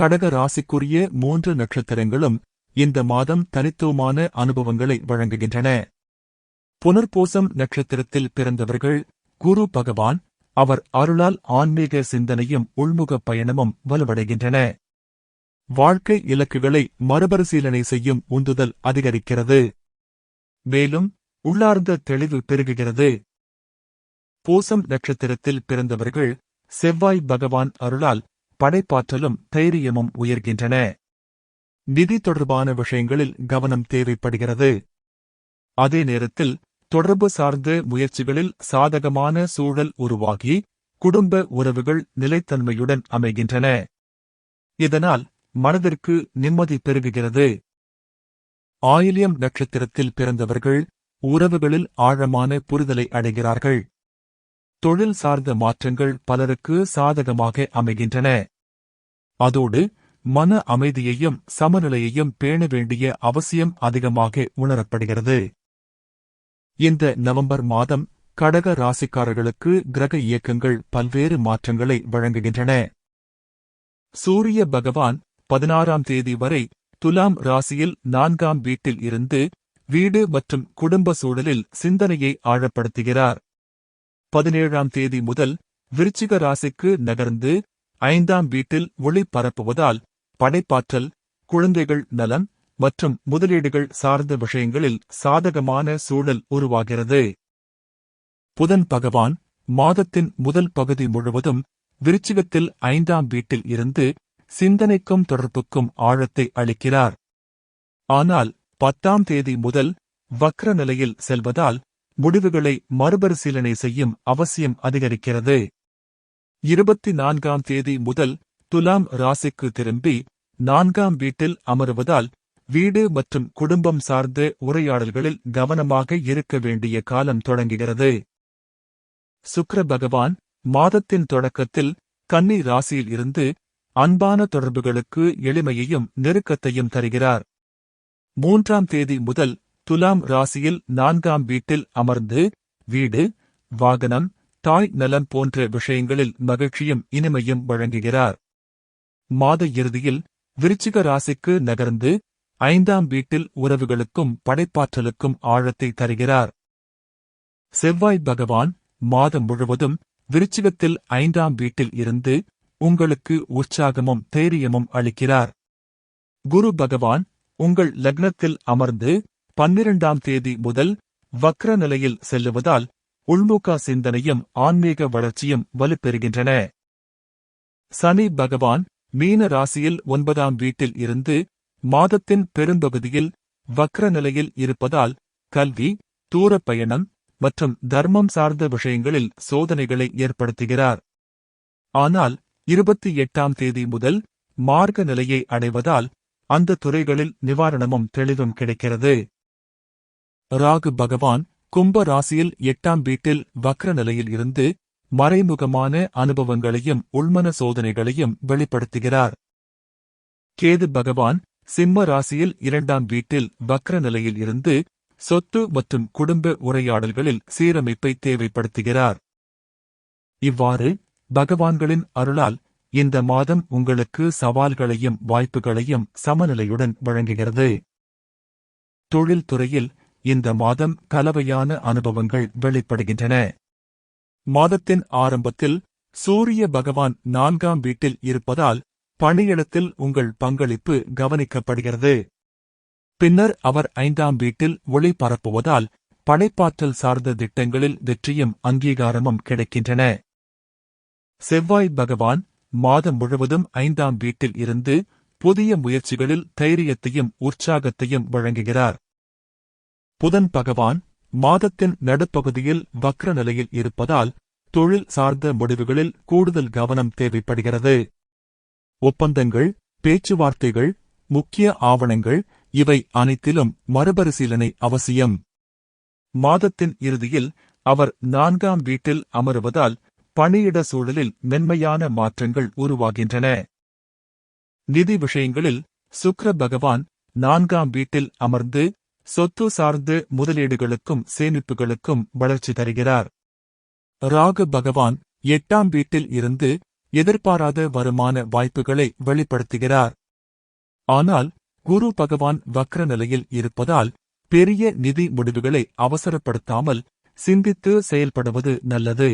கடக ராசிக்குரிய மூன்று நட்சத்திரங்களும் இந்த மாதம் தனித்துவமான அனுபவங்களை வழங்குகின்றன. புனர்பூசம் நட்சத்திரத்தில் பிறந்தவர்கள் குரு பகவான் அவர் அருளால் ஆன்மீக சிந்தனையும் உள்முகப் பயணமும் வலுவடைகின்றன. வாழ்க்கை இலக்குகளை மறுபரிசீலனை செய்யும் உந்துதல் அதிகரிக்கிறது. மேலும் உள்ளார்ந்த தெளிவு பெருகுகிறது. பூசம் நட்சத்திரத்தில் பிறந்தவர்கள் செவ்வாய் பகவான் அருளால் படைப்பாற்றலும் தைரியமும் உயர்கின்றன. நிதி தொடர்பான விஷயங்களில் கவனம் தேவைப்படுகிறது. அதே நேரத்தில் தொடர்பு சார்ந்த முயற்சிகளில் சாதகமான சூழல் உருவாகி குடும்ப உறவுகள் நிலைத்தன்மையுடன் அமைகின்றன. இதனால் மனதிற்கு நிம்மதி பெருகுகிறது. ஆயிலியம் நட்சத்திரத்தில் பிறந்தவர்கள் உறவுகளில் ஆழமான புரிதலை அடைகிறார்கள். தொழில் சார்ந்த மாற்றங்கள் பலருக்கு சாதகமாக அமைகின்றன. அதோடு மன அமைதியையும் சமநிலையையும் பேண வேண்டிய அவசியம் அதிகமாக உணரப்படுகிறது. இந்த நவம்பர் மாதம் கடக ராசிக்காரர்களுக்கு கிரக இயக்கங்கள் பல்வேறு மாற்றங்களை வழங்குகின்றன. சூரிய பகவான் பதினாறாம் தேதி வரை துலாம் ராசியில் நான்காம் வீட்டில் இருந்து வீடு மற்றும் குடும்ப சூழலில் சிந்தனையை ஆழப்படுத்துகிறார். பதினேழாம் தேதி முதல் விருச்சிக ராசிக்கு நகர்ந்து ஐந்தாம் வீட்டில் ஒளி பரப்புவதால் படைப்பாற்றல் குழந்தைகள் நலன் மற்றும் முதலீடுகள் சார்ந்த விஷயங்களில் சாதகமான சூழல் உருவாகிறது. புதன் பகவான் மாதத்தின் முதல் பகுதி முழுவதும் விருச்சிகத்தில் ஐந்தாம் வீட்டில் இருந்து சிந்தனைக்கும் தொடர்புக்கும் ஆழத்தை அளிக்கிறார். ஆனால் பத்தாம் தேதி முதல் வக்ர நிலையில் செல்வதால் முடிவுகளை மறுபரிசீலனை செய்யும் அவசியம் அதிகரிக்கிறது. இருபத்தி நான்காம் தேதி முதல் துலாம் ராசிக்கு திரும்பி நான்காம் வீட்டில் அமருவதால் வீடு மற்றும் குடும்பம் சார்ந்த உரையாடல்களில் கவனமாக இருக்க வேண்டிய காலம் தொடங்குகிறது. சுக்கர பகவான் மாதத்தின் தொடக்கத்தில் கன்னி ராசியில் இருந்து அன்பான தொடர்புகளுக்கு எளிமையையும் நெருக்கத்தையும் தருகிறார். மூன்றாம் தேதி முதல் துலாம் ராசியில் நான்காம் வீட்டில் அமர்ந்து வீடு வாகனம் தாய் நலன் போன்ற விஷயங்களில் மகிழ்ச்சியும் இனிமையும் வழங்குகிறார். மாத இறுதியில் விருச்சிக ராசிக்கு நகர்ந்து ஐந்தாம் வீட்டில் உறவுகளுக்கும் படைப்பாற்றலுக்கும் ஆழத்தை தருகிறார். செவ்வாய் பகவான் மாதம் முழுவதும் விருச்சிகத்தில் ஐந்தாம் வீட்டில் இருந்து உங்களுக்கு உற்சாகமும் தைரியமும் அளிக்கிறார். குரு பகவான் உங்கள் லக்னத்தில் அமர்ந்து பன்னிரண்டாம் தேதி முதல் வக்ர நிலையில் செல்லுவதால் உள்முக சிந்தனையும் ஆன்மீக வளர்ச்சியும் வலுப்பெறுகின்றன. சனி பகவான் மீன ராசியில் ஒன்பதாம் வீட்டில் இருந்து மாதத்தின் பெரும்பகுதியில் வக்ர நிலையில் இருப்பதால் கல்வி தூரப் பயணம் மற்றும் தர்மம் சார்ந்த விஷயங்களில் சோதனைகளை ஏற்படுத்துகிறார். ஆனால் இருபத்தி எட்டாம் தேதி முதல் மார்க்க நிலையை அடைவதால் அந்த துறைகளில் நிவாரணமும் தெளிவும் கிடைக்கிறது. ராகு பகவான் கும்ப ராசியில் எட்டாம் வீட்டில் வக்ர நிலையில் இருந்து மறைமுகமான அனுபவங்களையும் உள்மன சோதனைகளையும் வெளிப்படுத்துகிறார். கேது பகவான் சிம்ம ராசியில் இரண்டாம் வீட்டில் வக்ர நிலையில் இருந்து சொத்து மற்றும் குடும்ப உரையாடல்களில் சீரமைப்பை தேவைப்படுத்துகிறார். இவ்வாறு பகவான்களின் அருளால் இந்த மாதம் உங்களுக்கு சவால்களையும் வாய்ப்புகளையும் சமநிலையுடன் வழங்குகிறது. தொழில்துறையில் இந்த மாதம் கலவையான அனுபவங்கள் வெளிப்படுகின்றன. மாதத்தின் ஆரம்பத்தில் சூரிய பகவான் நான்காம் வீட்டில் இருப்பதால் பணியிடத்தில் உங்கள் பங்களிப்பு கவனிக்கப்படுகிறது. பின்னர் அவர் ஐந்தாம் வீட்டில் ஒளி பரப்புவதால் படைப்பாற்றல் சார்ந்த திட்டங்களில் வெற்றியும் அங்கீகாரமும் கிடைக்கின்றன. செவ்வாய் பகவான் மாதம் முழுவதும் ஐந்தாம் வீட்டில் இருந்து புதிய முயற்சிகளில் தைரியத்தையும் உற்சாகத்தையும் வழங்குகிறார். புதன் பகவான் மாதத்தின் நடுப்பகுதியில் வக்ர நிலையில் இருப்பதால் தொழில் சார்ந்த முடிவுகளில் கூடுதல் கவனம் தேவைப்படுகிறது. ஒப்பந்தங்கள் பேச்சுவார்த்தைகள் முக்கிய ஆவணங்கள் இவை அனைத்திலும் மறுபரிசீலனை அவசியம். மாதத்தின் இறுதியில் அவர் நான்காம் வீட்டில் அமருவதால் பணியிட சூழலில் மென்மையான மாற்றங்கள் உருவாகின்றன. நிதி விஷயங்களில் சுக்ர பகவான் நான்காம் வீட்டில் அமர்ந்து சொத்து சார்ந்து முதலீடுகளுக்கும் சேமிப்புகளுக்கும் வளர்ச்சி தருகிறார். ராகு பகவான் எட்டாம் வீட்டில் இருந்து எதிர்பாராத வருமான வாய்ப்புகளை வெளிப்படுத்துகிறார். ஆனால் குரு பகவான் வக்ர நிலையில் இருப்பதால் பெரிய நிதி முடிவுகளை அவசரப்படுத்தாமல் சிந்தித்து செயல்படுவது நல்லது.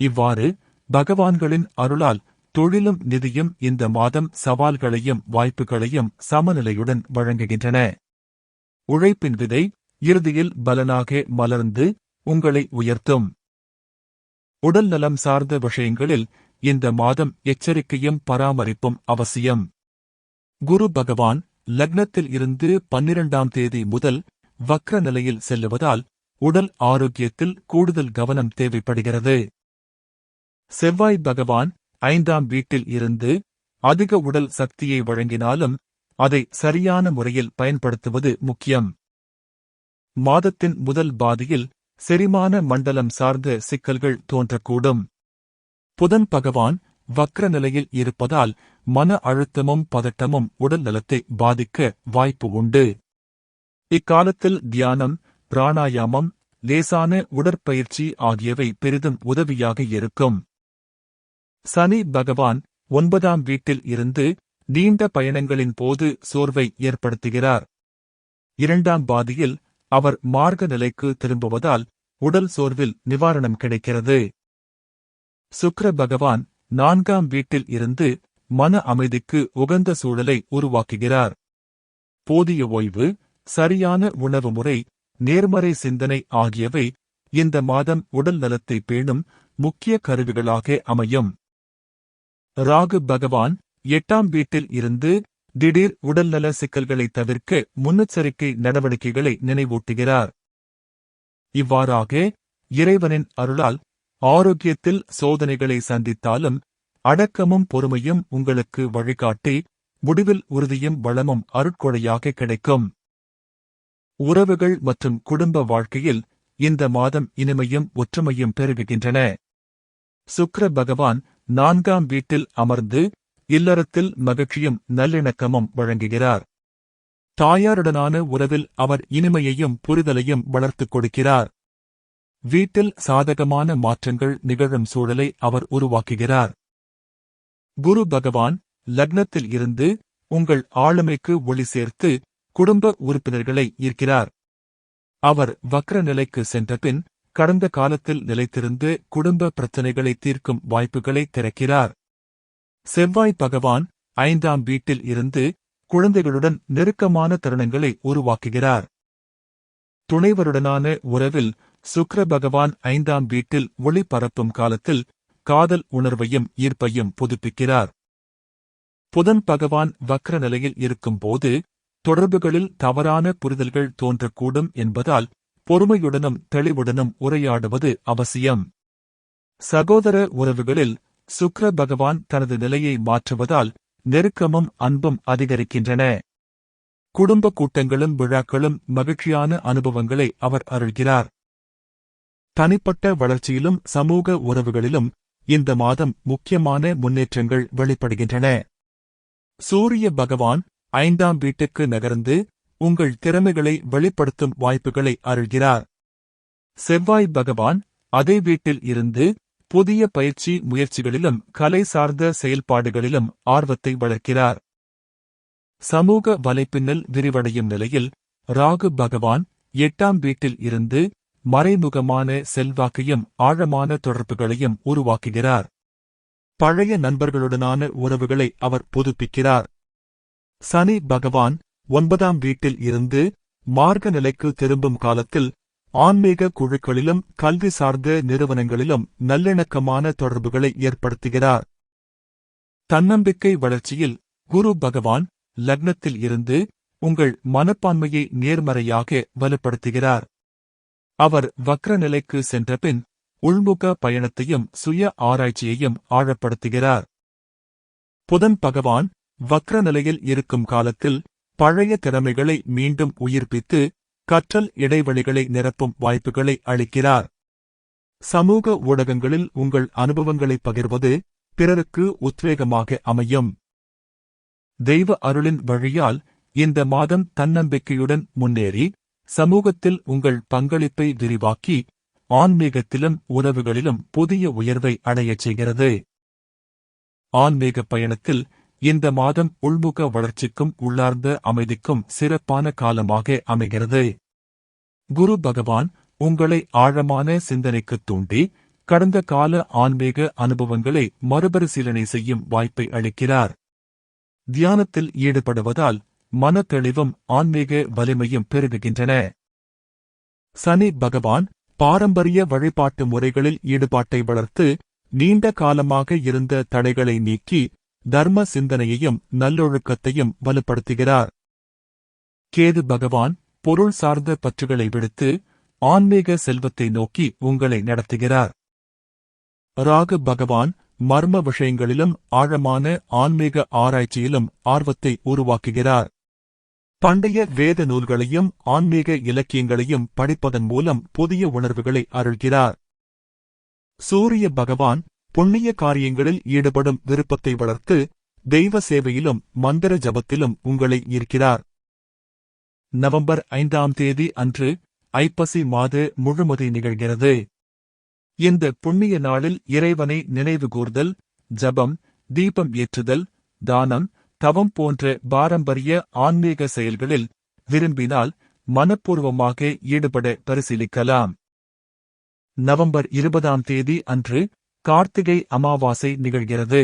இவ்வாறு பகவான்களின் அருளால் தொழிலும் நிதியும் இந்த மாதம் சவால்களையும் வாய்ப்புகளையும் சமநிலையுடன் வழங்குகின்றன. உழைப்பின் விதை இறுதியில் பலனாக மலர்ந்து உங்களை உயர்த்தும். உடல் நலம் சார்ந்த விஷயங்களில் இந்த மாதம் எச்சரிக்கையும் பராமரிப்பும் அவசியம். குரு பகவான் லக்னத்தில் இருந்து பன்னிரண்டாம் தேதி முதல் வக்ர நிலையில் செல்லுவதால் உடல் ஆரோக்கியத்தில் கூடுதல் கவனம் தேவைப்படுகிறது. செவ்வாய் பகவான் ஐந்தாம் வீட்டில் இருந்து அதிக உடல் சக்தியை வழங்கினாலும் அதை சரியான முறையில் பயன்படுத்துவது முக்கியம். மாதத்தின் முதல் பாதியில் செரிமான மண்டலம் சார்ந்த சிக்கல்கள் தோன்றக்கூடும். புதன் பகவான் வக்ர நிலையில் இருப்பதால் மன அழுத்தமும் பதட்டமும் உடல் நலத்தை பாதிக்க வாய்ப்பு உண்டு. இக்காலத்தில் தியானம் பிராணாயாமம் லேசான உடற்பயிற்சி ஆகியவை பெரிதும் உதவியாக இருக்கும். சனி பகவான் ஒன்பதாம் வீட்டில் இருந்து நீண்ட பயணங்களின் போது சோர்வை ஏற்படுத்துகிறார். இரண்டாம் பாதியில் அவர் மார்க்க நிலைக்கு திரும்புவதால் உடல் சோர்வில் நிவாரணம் கிடைக்கிறது. சுக்ர பகவான் நான்காம் வீட்டில் இருந்து மன அமைதிக்கு உகந்த சூழலை உருவாக்குகிறார். போதிய ஓய்வு சரியான உணவு முறை நேர்மறை சிந்தனை ஆகியவை இந்த மாதம் உடல் நலத்தை பேணும் முக்கிய கருவிகளாக அமையும். ராகு பகவான் எட்டாம் வீட்டில் இருந்து திடீர் உடல்நல சிக்கல்களை தவிர்க்க முன்னெச்சரிக்கை நடவடிக்கைகளை நினைவூட்டுகிறார். இவ்வாறாக இறைவனின் அருளால் ஆரோக்கியத்தில் சோதனைகளை சந்தித்தாலும் அடக்கமும் பொறுமையும் உங்களுக்கு வழிகாட்டி முடிவில் உறுதியும் வளமும் அருட்கொடையாக கிடைக்கும். உறவுகள் மற்றும் குடும்ப வாழ்க்கையில் இந்த மாதம் இனிமையும் ஒற்றுமையும் பெருகுகின்றன. சுக்ர பகவான் நான்காம் வீட்டில் அமர்ந்து இல்லறத்தில் மகிழ்ச்சியும் நல்லிணக்கமும் வழங்குகிறார். தாயாருடனான உறவில் அவர் இனிமையையும் புரிதலையும் வளர்த்துக் கொடுக்கிறார். வீட்டில் சாதகமான மாற்றங்கள் நிகழும் சூழலை அவர் உருவாக்குகிறார். குரு பகவான் லக்னத்தில் இருந்து உங்கள் ஆளுமைக்கு ஒளி சேர்த்து குடும்ப உறுப்பினர்களை ஈர்க்கிறார். அவர் வக்ர நிலைக்கு சென்றபின் கடந்த காலத்தில் நிலைத்திருந்து குடும்ப பிரச்சினைகளை தீர்க்கும் வாய்ப்புகளை திறக்கிறார். செவ்வாய் பகவான் ஐந்தாம் வீட்டில் இருந்து குழந்தைகளுடன் நெருக்கமான தருணங்களை உருவாக்குகிறார். துணைவருடனான உறவில் சுக்ர பகவான் ஐந்தாம் வீட்டில் ஒளி பரப்பும் காலத்தில் காதல் உணர்வையும் ஈர்ப்பையும் புதுப்பிக்கிறார். புதன் பகவான் வக்ர நிலையில் இருக்கும்போது தொடர்புகளில் தவறான புரிதல்கள் தோன்றக்கூடும் என்பதால் பொறுமையுடனும் தெளிவுடனும் உரையாடுவது அவசியம். சகோதர உறவுகளில் சுக்ர பகவான் தனது நிலையை மாற்றுவதால் நெருக்கமும் அன்பும் அதிகரிக்கின்றன. குடும்ப கூட்டங்களும் விழாக்களும் மகிழ்ச்சியான அனுபவங்களை அவர் அருள்கிறார். தனிப்பட்ட வளர்ச்சியிலும் சமூக உறவுகளிலும் இந்த மாதம் முக்கியமான முன்னேற்றங்கள் வெளிப்படுகின்றன. சூரிய பகவான் ஐந்தாம் வீட்டுக்கு நகர்ந்து உங்கள் திறமைகளை வெளிப்படுத்தும் வாய்ப்புகளை அருள்கிறார். செவ்வாய் பகவான் அதே வீட்டில் இருந்து புதிய பயிற்சி முயற்சிகளிலும் கலை சார்ந்த செயல்பாடுகளிலும் ஆர்வத்தை வளர்க்கிறார். சமூக வலைப்பின்னல் விரிவடையும் நிலையில் ராகு பகவான் எட்டாம் வீட்டில் இருந்து மறைமுகமான செல்வாக்கையும் ஆழமான தொடர்புகளையும் உருவாக்குகிறார். பழைய நண்பர்களுடனான உறவுகளை அவர் புதுப்பிக்கிறார். சனி பகவான் ஒன்பதாம் வீட்டில் இருந்து மார்க்க நிலைக்கு திரும்பும் காலத்தில் ஆன்மீக குழுக்களிலும் கல்வி சார்ந்த நிறுவனங்களிலும் நல்லிணக்கமான தொடர்புகளை ஏற்படுத்துகிறார். தன்னம்பிக்கை வளர்ச்சியில் குரு பகவான் லக்னத்தில் இருந்து உங்கள் மனப்பான்மையை நேர்மறையாக வலுப்படுத்துகிறார். அவர் வக்ர நிலைக்கு சென்றபின் உள்முக பயணத்தையும் சுய ஆராய்ச்சியையும் ஆழப்படுத்துகிறார். புதன் பகவான் வக்ர நிலையில் இருக்கும் காலத்தில் பழைய திறமைகளை மீண்டும் உயிர்ப்பித்து கற்றல் இடைவெளிகளை நிரப்பும் வாய்ப்புகளை அளிக்கிறார். சமூக ஊடகங்களில் உங்கள் அனுபவங்களை பகிர்வது பிறருக்கு உத்வேகமாக அமையும். தெய்வ அருளின் வழியால் இந்த மாதம் தன்னம்பிக்கையுடன் முன்னேறி சமூகத்தில் உங்கள் பங்களிப்பை விரிவாக்கி ஆன்மீகத்திலும் உறவுகளிலும் புதிய உயர்வை அடையச் செய்கிறது. ஆன்மீக பயணத்தில் இந்த மாதம் உள்முக வளர்ச்சிக்கும் உள்ளார்ந்த அமைதிக்கும் சிறப்பான காலமாக அமைகிறது. குரு பகவான் உங்களை ஆழமான சிந்தனைக்குத் தூண்டி கடந்த கால ஆன்மீக அனுபவங்களை மறுபரிசீலனை செய்யும் வாய்ப்பை அளிக்கிறார். தியானத்தில் ஈடுபடுவதால் மனத்தெளிவும் ஆன்மீக வலிமையும் பெருகுகின்றன. சனி பகவான் பாரம்பரிய வழிபாட்டு முறைகளில் ஈடுபாட்டை வளர்த்து நீண்ட காலமாக இருந்த தடைகளை நீக்கி தர்ம சிந்தனையையும் நல்லொழுக்கத்தையும் வலுப்படுத்துகிறார். கேது பகவான் பொருள் சார்ந்த பற்றுகளை விடுத்து ஆன்மீக செல்வத்தை நோக்கி உங்களை நடத்துகிறார். ராகு பகவான் மர்ம விஷயங்களிலும் ஆழமான ஆன்மீக ஆராய்ச்சியிலும் ஆர்வத்தை உருவாக்குகிறார். பண்டைய வேத நூல்களையும் ஆன்மீக இலக்கியங்களையும் படிப்பதன் மூலம் புதிய உணர்வுகளை அருள்கிறார். சூரிய பகவான் புண்ணிய காரியங்களில் ஈடுபடும் விருப்பத்தை வளர்த்து தெய்வ சேவையிலும் மந்திர ஜபத்திலும் உங்களை ஈர்க்கிறார். நவம்பர் ஐந்தாம் தேதி அன்று ஐப்பசி மாத முழுமதி நிகழ்கிறது. இந்த புண்ணிய நாளில் இறைவனை நினைவுகூர்தல் ஜபம் தீபம் ஏற்றுதல் தானம் தவம் போன்ற பாரம்பரிய ஆன்மீக செயல்களில் விரும்பினால் மனப்பூர்வமாக ஈடுபட பரிசீலிக்கலாம். நவம்பர் இருபதாம் தேதி அன்று கார்த்திகை அமாவாசை நிகழ்கிறது.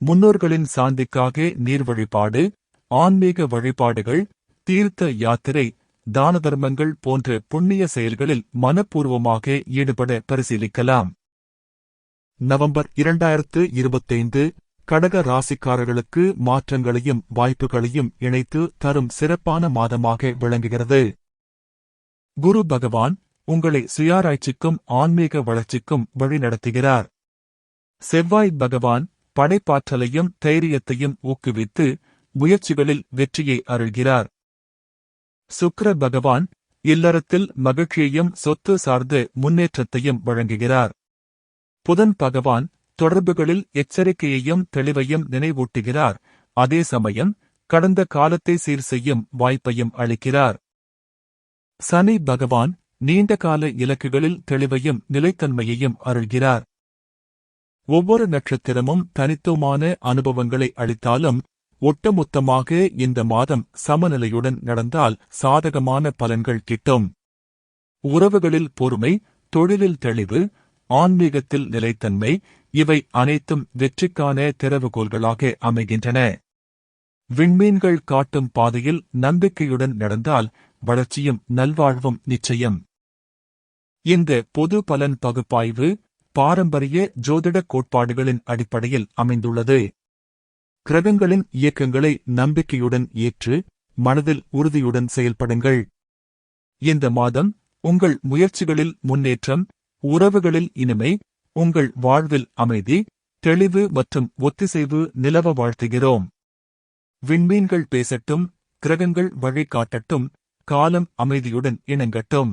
முன்னோர்களின் சாந்திக்காக நீர் வழிபாடு ஆன்மீக வழிபாடுகள் தீர்த்த யாத்திரை தான தர்மங்கள் போன்ற புண்ணிய செயல்களில் மனப்பூர்வமாக ஈடுபட பரிசீலிக்கலாம். நவம்பர் இரண்டாயிரத்து இருபத்தைந்து கடக ராசிக்காரர்களுக்கு மாற்றங்களையும் வாய்ப்புகளையும் இணைத்து தரும் சிறப்பான மாதமாக விளங்குகிறது. குரு பகவான் உங்களை சுயாராய்ச்சிக்கும் ஆன்மீக வளர்ச்சிக்கும் வழிநடத்துகிறார் செவ்வாய் பகவான் படைப்பாற்றலையும் தைரியத்தையும் ஊக்குவித்து முயற்சிகளில் வெற்றியை அருள்கிறார். சுக்கர பகவான் இல்லறத்தில் மகிழ்ச்சியையும் சொத்து சார்ந்த முன்னேற்றத்தையும் வழங்குகிறார். புதன் பகவான் தொடர்புகளில் எச்சரிக்கையையும் தெளிவையும் நினைவூட்டுகிறார். அதே சமயம் கடந்த காலத்தை சீர் செய்யும் வாய்ப்பையும் அளிக்கிறார். சனி பகவான் நீண்டகால இலக்குகளில் தெளிவையும் நிலைத்தன்மையையும் அருள்கிறார். ஒவ்வொரு நட்சத்திரமும் தனித்துவமான அனுபவங்களை அளித்தாலும் ஒட்டுமொத்தமாக இந்த மாதம் சமநிலையுடன் நடந்தால் சாதகமான பலன்கள் கிட்டும். உறவுகளில் பொறுமை தொழிலில் தெளிவு ஆன்மீகத்தில் நிலைத்தன்மை இவை அனைத்தும் வெற்றிக்கான திறவுகோல்களாக அமைகின்றன. விண்மீன்கள் காட்டும் பாதையில் நம்பிக்கையுடன் நடந்தால் வளர்ச்சியும் நல்வாழ்வும் நிச்சயம். இந்த பொது பலன் பகுப்பாய்வு பாரம்பரிய ஜோதிட கோட்பாடுகளின் அடிப்படையில் அமைந்துள்ளது. கிரகங்களின் இயக்கங்களை நம்பிக்கையுடன் ஏற்று மனதில் உறுதியுடன் செயல்படுங்கள். இந்த மாதம் உங்கள் முயற்சிகளில் முன்னேற்றம் உறவுகளில் இனிமை உங்கள் வாழ்வில் அமைதி தெளிவு மற்றும் ஒத்திசைவு நிலவ வாழ்த்துகிறோம். விண்மீன்கள் பேசட்டும் கிரகங்கள் வழிகாட்டட்டும் காலம் அமைதியுடன் இணங்கட்டும்.